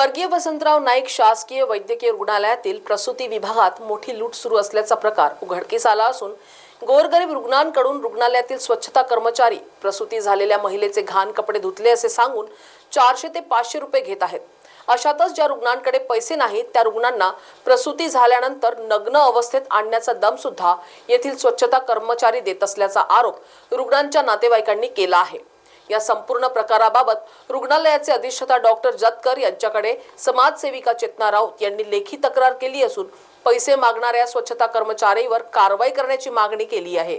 स्वर्गीय वसंतराव नाईक शासकीय वैद्यकीय रुग्णालयातील प्रसूती विभागात मोठी लूट सुरू असल्याचा प्रकार उघडकीस आला असून गोरगरीब रुग्णांकडून रुग्णालयातील स्वच्छता कर्मचारी प्रसूती झालेल्या महिलेचे घाण कपडे धुतले असे सांगून चारशे ते पाचशे रुपये घेत आहेत. अशातच ज्या रुग्णांकडे पैसे नाहीत त्या रुग्णांना प्रसूती झाल्यानंतर नग्न अवस्थेत आणण्याचा दम सुद्धा येथील स्वच्छता कर्मचारी देत असल्याचा आरोप रुग्णांच्या नातेवाईकांनी केला आहे. या संपूर्ण प्रकाराबाबत रुग्णालयाचे अधिष्ठाता डॉक्टर जतकर यांच्याकडे समाजसेविका चेतना राऊत यांनी लेखी तक्रार केली असून पैसे मागणाऱ्या स्वच्छता कर्मचारीवर कारवाई करण्याची मागणी केली आहे.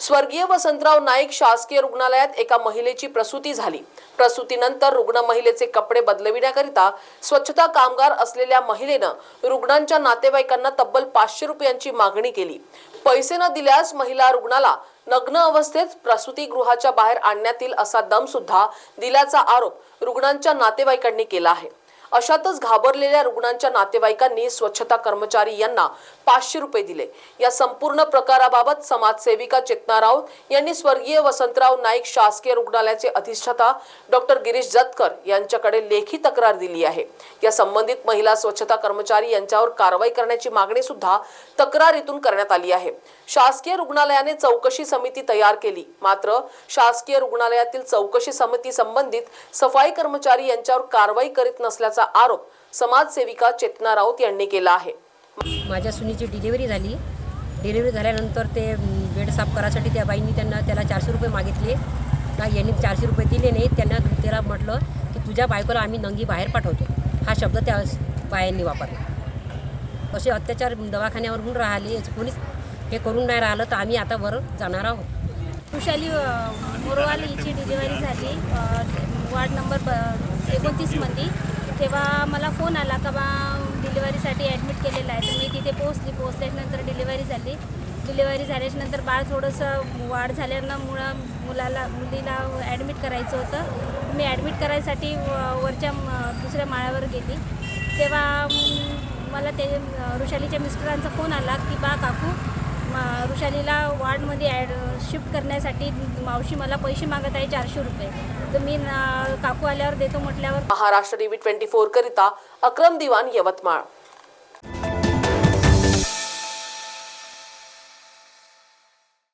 स्वर्गीय वसंतराव नाईक शासकीय रुग्णालयात एका महिलेची प्रसूती झाली. प्रसूतीनंतर रुग्ण महिलेचे कपडे बदलविण्याकरिता स्वच्छता कामगार असलेल्या महिलेनं रुग्णांच्या नातेवाईकांना तब्बल पाचशे रुपयांची मागणी केली. पैसे न दिल्यास महिला रुग्णाला नग्न अवस्थेत प्रसूतीगृहाच्या बाहेर आणण्यात येईल असा दम सुद्धा दिल्याचा आरोप रुग्णांच्या नातेवाईकांनी केला आहे. अशातच घाबरलेल्या रुग्णांच्या नातेवाईकांनी स्वच्छता कर्मचारी यांना पाचशे रुपये दिले. या संपूर्ण प्रकाराबाबत समाजसेविका चेतना राऊत यांनी स्वर्गीय वसंतराव नाईक शासकीय रुग्णालयाचे अधिष्ठाता डॉक्टर गिरीश जतकर यांच्याकडे लेखी तक्रार दिली आहे. या संबंधित महिला स्वच्छता कर्मचारी यांच्यावर कारवाई करण्याची मागणी सुद्धा तक्रारीतून करण्यात आली आहे. शासकीय रुग्णालयाने चौकशी समिती तयार केली. मात्र शासकीय रुग्णालयातील चौकशी समिती संबंधित सफाई कर्मचारी यांच्यावर कारवाई करीत नसल्याचा आरोप समाजसेविका चेतना राऊत यांनी केला आहे. माझ्या सुनीची डिलिव्हरी झाली. डिलिव्हरी झाल्यानंतर ते बेड साफ करायसाठी त्या बाईंनी त्यांना त्याला चारशे रुपये मागितले. का यांनी चारशे रुपये दिले नाहीत त्यांना त्याला म्हटलं की तुझ्या बायकोला आम्ही नंगी बाहेर पाठवतो. हा शब्द त्या बायांनी वापरला. असे अत्याचार दवाखान्यावर होऊन राहिले कोणीच हे करून नाही राहिलं तर आम्ही आता वर जाणार आहोत. वृषाली मोरवाल हिची डिलिव्हरी झाली. वार्ड नंबर ब एकोणतीसमध्ये तेव्हा मला फोन आला का बा डिलिव्हरीसाठी ॲडमिट केलेलं आहे. तर मी तिथे पोहोचली. पोहोचल्यानंतर डिलिव्हरी झाली. डिलिव्हरी झाल्याच्यानंतर बाळ थोडंसं वाढ झाल्यामुळं मुलाला मुलीला ॲडमिट करायचं होतं. मी ॲडमिट करायसाठी व- वरच्या दुसऱ्या माळ्यावर गेली. तेव्हा मला ते वृषालीच्या मिस्टरांचा फोन आला की बा काकू मा- वृषालीला वार्डमध्ये ॲड शिफ्ट करण्यासाठी मावशी मला पैसे मागत आहे चारशे रुपये. तर मी ना- काकू आल्यावर देतो म्हटल्यावर महाराष्ट्र टीव्ही ट्वेंटी फोर करिता अक्रम दिवाण यवतमाळ.